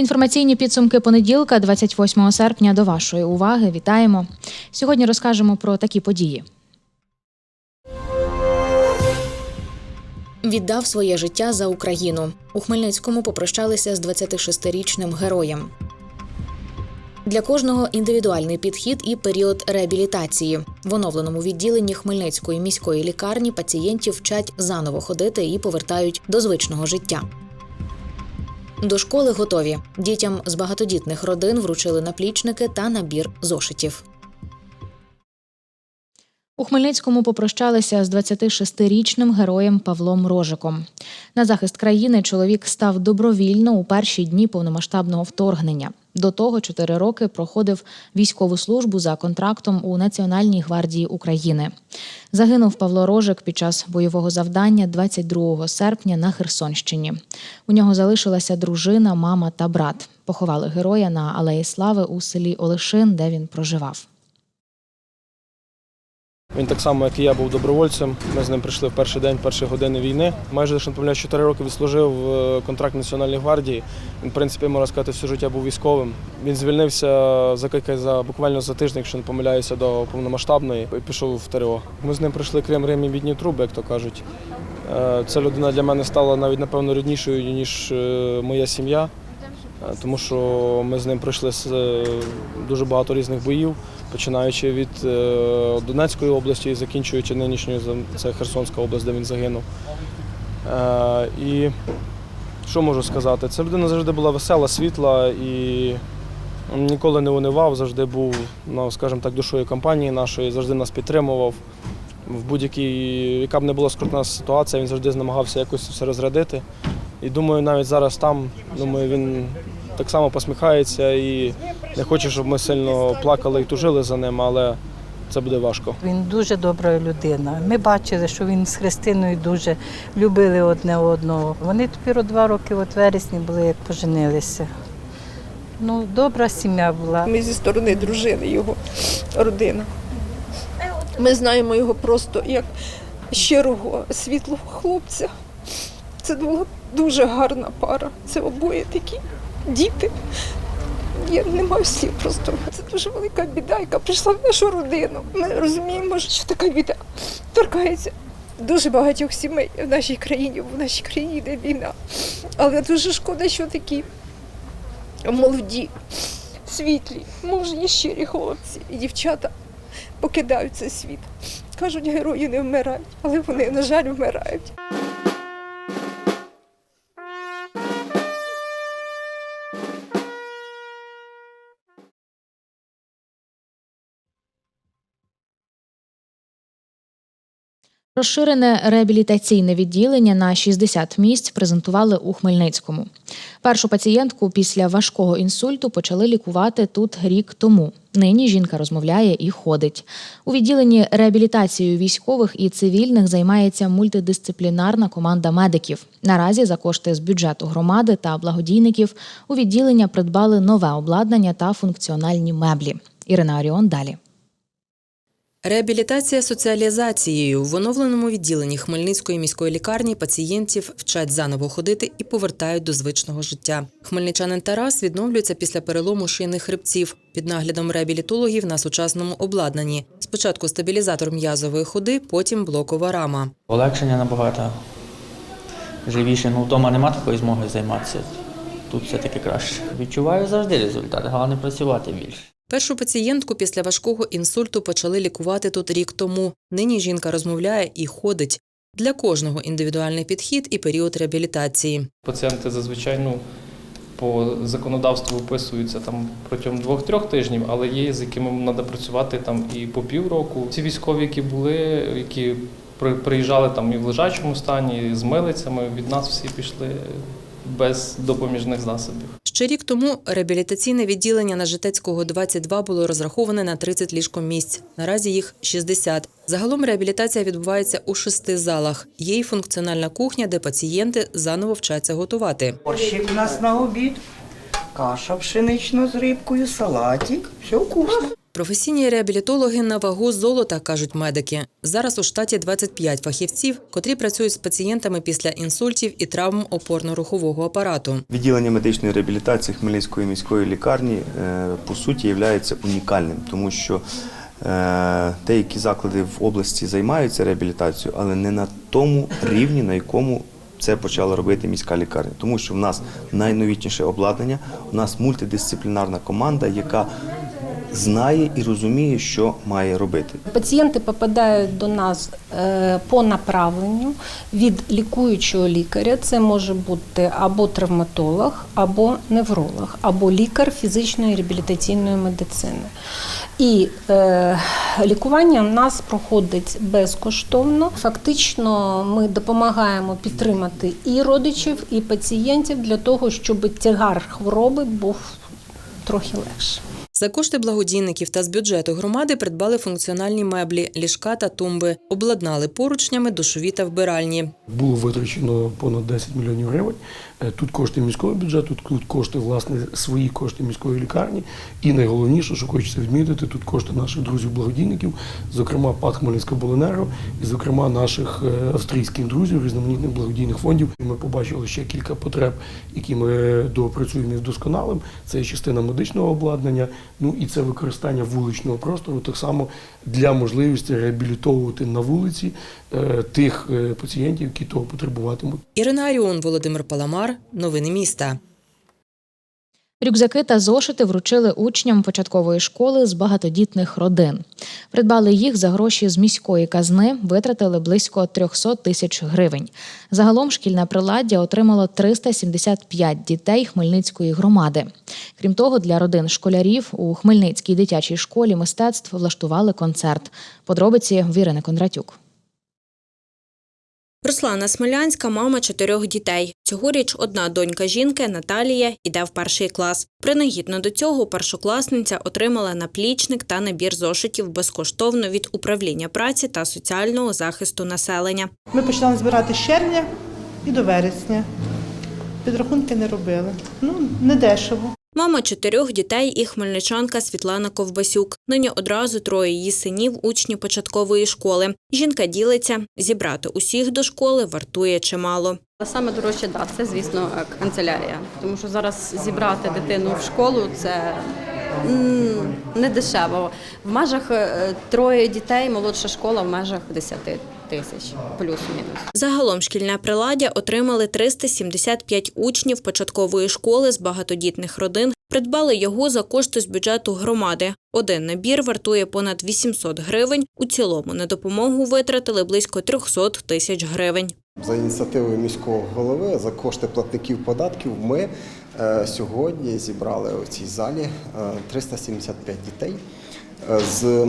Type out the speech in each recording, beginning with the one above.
Інформаційні підсумки понеділка, 28 серпня, до вашої уваги. Вітаємо. Сьогодні розкажемо про такі події. Віддав своє життя за Україну. У Хмельницькому попрощалися з 26-річним героєм. Для кожного індивідуальний підхід і період реабілітації. В оновленому відділенні Хмельницької міської лікарні пацієнтів вчать заново ходити і повертають до звичного життя. До школи готові. Дітям з багатодітних родин вручили наплічники та набір зошитів. У Хмельницькому попрощалися з 26-річним героєм Павлом Рожиком. На захист країни чоловік став добровільно у перші дні повномасштабного вторгнення. До того чотири роки проходив військову службу за контрактом у Національній гвардії України. Загинув Павло Рожик під час бойового завдання 22 серпня на Херсонщині. У нього залишилася дружина, мама та брат. Поховали героя на Алеї Слави у селі Олешин, де він проживав. Він так само, як і я, був добровольцем. Ми з ним прийшли в перший день, перші години війни. Майже якщо не помиляюсь, 4 роки відслужив е, контракт Національної гвардії. Він, в принципі, можна сказати, все життя був військовим. Він звільнився за за буквально за тиждень, якщо не помиляюся, до повномасштабної і пішов в ТРО. Ми з ним прийшли крем Рим і бідні труби, як то кажуть. Е, Ця людина для мене стала навіть напевно ріднішою, ніж е, моя сім'я. Е, Тому що ми з ним пройшли е, дуже багато різних боїв, починаючи від е, Донецької області і закінчуючи нинішньою це Херсонська область, де він загинув. І що можу сказати? Ця людина завжди була весела, світла і ніколи не унивав, завжди був, ну, скажімо так, душою компанії нашої, завжди нас підтримував. В будь-якій, яка б не була скрутна ситуація, він завжди намагався якось все розрядити. І думаю, навіть зараз там, думаю, він так само посміхається і не хоче, щоб ми сильно плакали і тужили за ним, але це буде важко. Він дуже добра людина. Ми бачили, що він з Христиною дуже любили одне одного. Вони тепер два роки, от вересні були, як поженилися. Ну, добра сім'я була. Ми зі сторони дружини, його родина. Ми знаємо його просто як щирого, світлого хлопця. Це була дуже гарна пара. Це обоє такі діти. Я не маю слів просто. Це дуже велика біда, яка прийшла в нашу родину. Ми розуміємо, що така біда торкається дуже багатьох сімей в нашій країні, в нашій країні йде війна. Але дуже шкода, що такі молоді, світлі, мужні, щирі хлопці і дівчата покидають цей світ. Кажуть, герої не вмирають, але вони, на жаль, вмирають. Розширене реабілітаційне відділення на 60 місць презентували у Хмельницькому. Першу пацієнтку після важкого інсульту почали лікувати тут рік тому. Нині жінка розмовляє і ходить. У відділенні реабілітацією військових і цивільних займається мультидисциплінарна команда медиків. Наразі за кошти з бюджету громади та благодійників у відділення придбали нове обладнання та функціональні меблі. Ірина Оріон далі. Реабілітація соціалізацією в оновленому відділенні Хмельницької міської лікарні пацієнтів вчать заново ходити і повертають до звичного життя. Хмельничанин Тарас відновлюється після перелому шийних хребців під наглядом реабілітологів на сучасному обладнанні. Спочатку стабілізатор м'язової ходи, потім блокова рама. Полегшення набагато живіше. Ну, вдома нема такої змоги займатися. Тут все-таки краще. Відчуваю завжди результат, головне працювати більше. Першу пацієнтку після важкого інсульту почали лікувати тут рік тому. Нині жінка розмовляє і ходить. Для кожного індивідуальний підхід і період реабілітації. Пацієнти зазвичай ну, по законодавству виписуються там протягом двох-трьох тижнів, але є, з якими треба працювати там і по півроку. Ці військові, які були, які при- приїжджали там і в лежачому стані, і з милицями, від нас всі пішли без допоміжних засобів. Ще рік тому реабілітаційне відділення на Житецького 22 було розраховане на 30 ліжкомісць. Наразі їх 60. Загалом реабілітація відбувається у шести залах. Є й функціональна кухня, де пацієнти заново вчаться готувати. Борщик у нас на обід. каша пшенична з рибкою, салатик. Все вкусно. Професійні реабілітологи на вагу золота, кажуть медики. Зараз у штаті 25 фахівців, котрі працюють з пацієнтами після інсультів і травм опорно-рухового апарату. Відділення медичної реабілітації Хмельницької міської лікарні е, по суті є унікальним, тому що е, деякі заклади в області займаються реабілітацією, але не на тому рівні, на якому це почала робити міська лікарня. Тому що в нас найновітніше обладнання, у нас мультидисциплінарна команда, яка знає і розуміє, що має робити. Пацієнти попадають до нас е, по направленню від лікуючого лікаря. Це може бути або травматолог, або невролог, або лікар фізичної реабілітаційної медицини. І е, лікування в нас проходить безкоштовно. Фактично, ми допомагаємо підтримати і родичів, і пацієнтів для того, щоб тягар хвороби був трохи легше. За кошти благодійників та з бюджету громади придбали функціональні меблі, ліжка та тумби, обладнали поручнями душові та вбиральні. Було витрачено понад 10 мільйонів гривень. Е, Тут кошти міського бюджету, тут кошти власне свої кошти міської лікарні. І найголовніше, що хочеться відмітити, тут кошти наших друзів-благодійників, зокрема ПАД Хмельницька Боленерго, і зокрема наших е, австрійських друзів, різноманітних благодійних фондів. Ми побачили ще кілька потреб, які ми доопрацюємо і вдосконалим. Це частина медичного обладнання, ну і це використання вуличного простору, так само для можливості реабілітовувати на вулиці е, тих е, пацієнтів, які того потребуватимуть. Ірина Аріон, Володимир Паламар. Новини міста. Рюкзаки та зошити вручили учням початкової школи з багатодітних родин. Придбали їх за гроші з міської казни, витратили близько 300 тисяч гривень. Загалом шкільне приладдя отримало 375 дітей Хмельницької громади. Крім того, для родин школярів у Хмельницькій дитячій школі мистецтв влаштували концерт. Подробиці в Ірини Кондратюк. Руслана Смелянська – мама чотирьох дітей. Цьогоріч одна донька жінки Наталія йде в перший клас. Принагідно до цього першокласниця отримала наплічник та набір зошитів безкоштовно від управління праці та соціального захисту населення. Ми починали збирати з червня і до вересня. Підрахунки не робили. Ну, не дешево. Мама чотирьох дітей і хмельничанка Світлана Ковбасюк. Нині одразу троє її синів – учні початкової школи. Жінка ділиться – зібрати усіх до школи вартує чимало. Саме дорожче, да, це, звісно, е, канцелярія. Тому що зараз зібрати дитину в школу це не дешево. В межах е, троє дітей, молодша школа в межах 10 тисяч, плюс-мінус. Загалом шкільне приладдя отримали 375 учнів початкової школи з багатодітних родин. Придбали його за кошти з бюджету громади. Один набір вартує понад 800 гривень. У цілому на допомогу витратили близько 300 тисяч гривень. За ініціативою міського голови за кошти платників податків ми е, сьогодні зібрали у цій залі е, 375 дітей е, з е,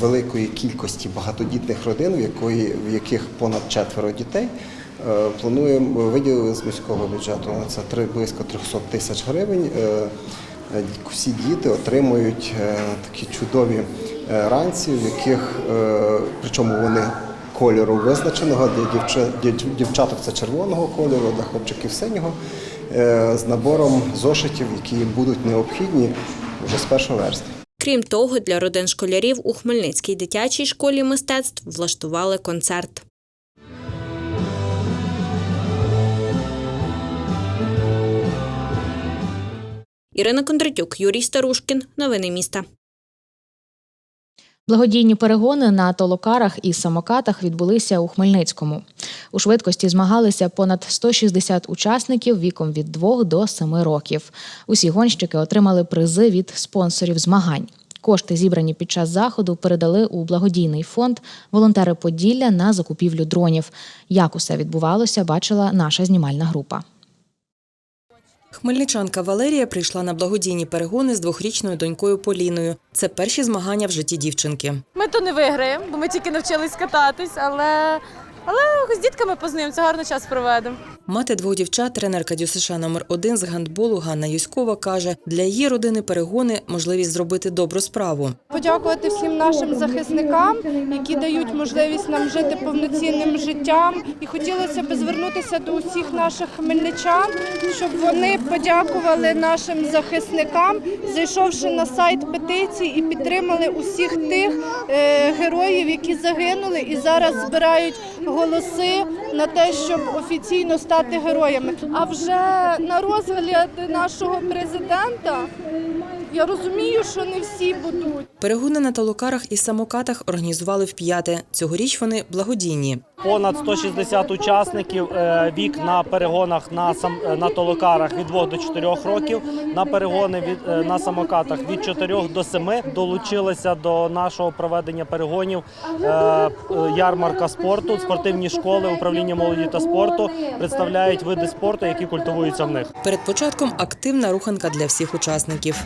великої кількості багатодітних родин, в, яких понад четверо дітей. Е, Плануємо виділили з міського бюджету це близько 300 тисяч гривень. Е, Всі діти отримують е, такі чудові ранці, в яких причому вони кольору визначеного для дівчаток це червоного кольору, для хлопчиків синього, з набором зошитів, які будуть необхідні вже з 1 вересня. Крім того, для родин школярів у Хмельницькій дитячій школі мистецтв влаштували концерт. Ірина Кондратюк, Юрій Старушкін. Новини міста. Благодійні перегони на толокарах і самокатах відбулися у Хмельницькому. У швидкості змагалися понад 160 учасників віком від 2 до 7 років. Усі гонщики отримали призи від спонсорів змагань. Кошти, зібрані під час заходу, передали у благодійний фонд волонтери Поділля на закупівлю дронів. Як усе відбувалося, бачила наша знімальна група. Хмельничанка Валерія прийшла на благодійні перегони з двохрічною донькою Поліною. Це перші змагання в житті дівчинки. Ми то не виграємо, бо ми тільки навчились кататись, але Але з дітками познайомимося, гарно час проведемо. Мати двох дівчат, тренерка ДЮСШ номер 1 з гандболу Ганна Юськова каже, для її родини перегони можливість зробити добру справу. Подякувати всім нашим захисникам, які дають можливість нам жити повноцінним життям. І хотілося б звернутися до усіх наших хмельничан, щоб вони подякували нашим захисникам, зайшовши на сайт петиції і підтримали усіх тих е, героїв, які загинули і зараз збирають голоси на те, щоб офіційно стати героями. А вже на розгляд нашого президента я розумію, що не всі будуть. Перегони на талукарах і самокатах організували вп'яте. Цьогоріч вони благодійні. Понад 160 учасників е, вік на перегонах на сам е, на толокарах від 2 до 4 років. На перегони від е, на самокатах від 4 до 7 долучилися до нашого проведення перегонів ярмарка спорту, спортивні школи, управління молоді та спорту представляють види спорту, які культивуються в них. Перед початком активна руханка для всіх учасників.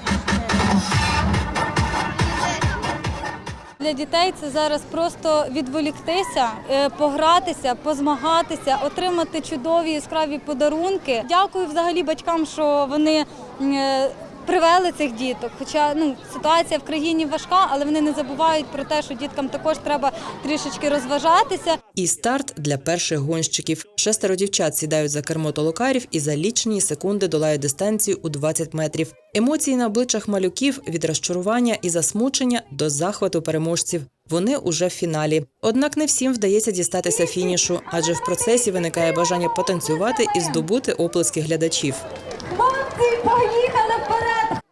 Для дітей це зараз просто відволіктися, е, погратися, позмагатися, отримати чудові яскраві подарунки. Дякую взагалі батькам, що вони е, привели цих діток. Хоча ну ситуація в країні важка, але вони не забувають про те, що діткам також треба трішечки розважатися. І старт для перших гонщиків. Шестеро дівчат сідають за кермо толокарів і за лічені секунди долають дистанцію у 20 метрів. Емоції на обличчях малюків від розчарування і засмучення до захвату переможців. Вони уже в фіналі. Однак не всім вдається дістатися фінішу, адже в процесі виникає бажання потанцювати і здобути оплески глядачів.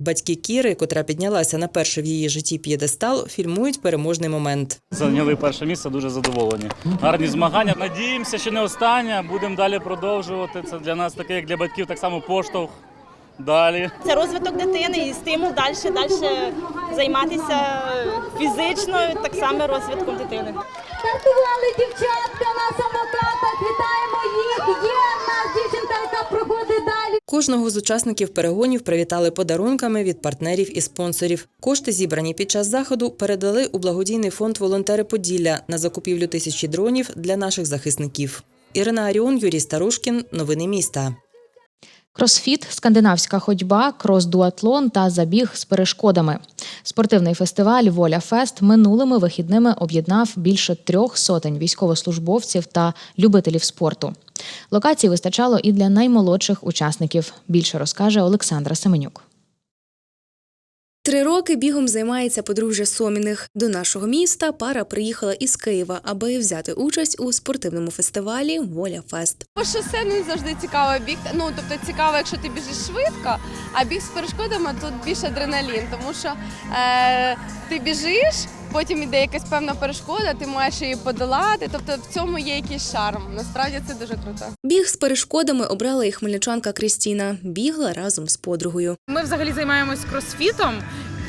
Батьки Кіри, котра піднялася на перший в її житті п'єдестал, фільмують переможний момент. Зайняли перше місце, дуже задоволені. Гарні змагання. Надіємося, що не останнє. Будемо далі продовжувати. Це для нас таке, як для батьків, так само поштовх. Далі. Це розвиток дитини і стимул далі, далі займатися фізично, так само розвитком дитини. Стартували дівчатка на самокатах. Вітаємо їх. Є в нас дівчинка, яка проходить далі. Кожного з учасників перегонів привітали подарунками від партнерів і спонсорів. Кошти, зібрані під час заходу, передали у благодійний фонд Волонтери Поділля на закупівлю тисячі дронів для наших захисників. Ірина Аріон, Юрій Старушкін. Новини міста. Кросфіт, скандинавська ходьба, крос-дуатлон та забіг з перешкодами. Спортивний фестиваль Воля Фест минулими вихідними об'єднав більше трьох сотень військовослужбовців та любителів спорту. Локацій вистачало і для наймолодших учасників. Більше розкаже Олександра Семенюк. Три роки бігом займається подружжя Соміних. До нашого міста пара приїхала із Києва, аби взяти участь у спортивному фестивалі Воля Фест. По шосе не завжди цікаво бігти. Ну тобто цікаво, якщо ти біжиш швидко, а біг з перешкодами тут більше адреналін, тому що е, ти біжиш, потім іде якась певна перешкода, ти маєш її подолати. Тобто в цьому є якийсь шарм. Насправді це дуже круто. Біг з перешкодами обрала і хмельничанка Крістіна. Бігла разом з подругою. Ми взагалі займаємось кросфітом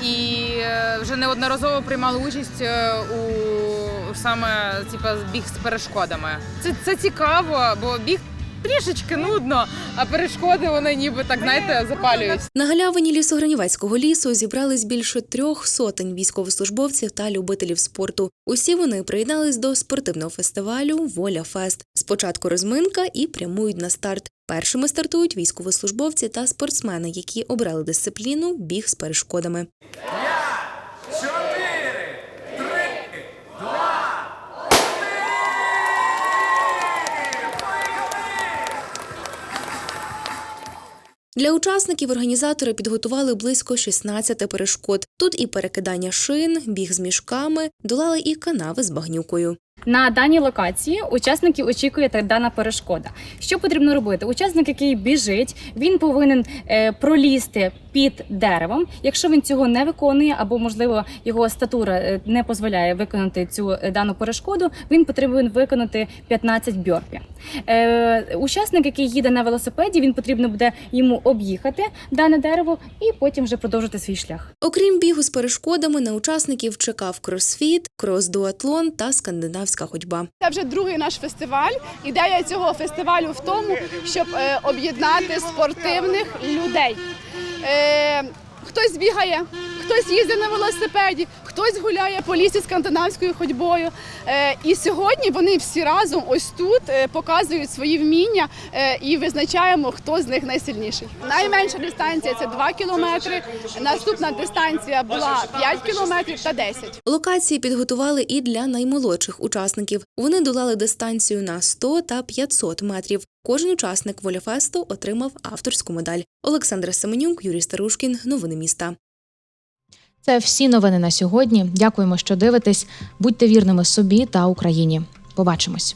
і е, вже неодноразово приймали участь е, у саме типа біг з перешкодами. Це, це цікаво, бо біг трішечки нудно, а перешкоди вони ніби так знаєте запалюють. На галявині лісогранівецького лісу зібрались більше трьох сотень військовослужбовців та любителів спорту. Усі вони приєднались до спортивного фестивалю Воля Фест. Спочатку розминка і прямують на старт. Першими стартують військовослужбовці та спортсмени, які обрали дисципліну біг з перешкодами. Для учасників організатори підготували близько 16 перешкод. Тут і перекидання шин, біг з мішками, долали і канави з багнюкою. На даній локації учасників очікує та дана перешкода. Що потрібно робити? Учасник, який біжить, він повинен е, пролізти під деревом. Якщо він цього не виконує, або можливо його статура е, не дозволяє виконати цю е, дану перешкоду, він потрібен виконати 15 бьорпі. Учасник, який їде на велосипеді, він потрібно буде йому об'їхати дане дерево і потім вже продовжити свій шлях. Окрім бігу з перешкодами, на учасників чекав кросфіт, крос-дуатлон та скандинавська ходьба. Це вже другий наш фестиваль. Ідея цього фестивалю в тому, щоб е, об'єднати спортивних людей. Е, хтось бігає, хтось їздить на велосипеді, хтось гуляє по лісі скандинавською ходьбою. Е, І сьогодні вони всі разом ось тут е, показують свої вміння е, і визначаємо, хто з них найсильніший. Найменша дистанція це 2 кілометри. Наступна дистанція була 5 кілометрів та 10. Локації підготували і для наймолодших учасників. Вони долали дистанцію на 100 та 500 метрів. Кожен учасник Воляфесту отримав авторську медаль. Олександра Семенюк, Юрій Старушкін. Новини міста. Це всі новини на сьогодні. Дякуємо, що дивитесь. Будьте вірними собі та Україні. Побачимось.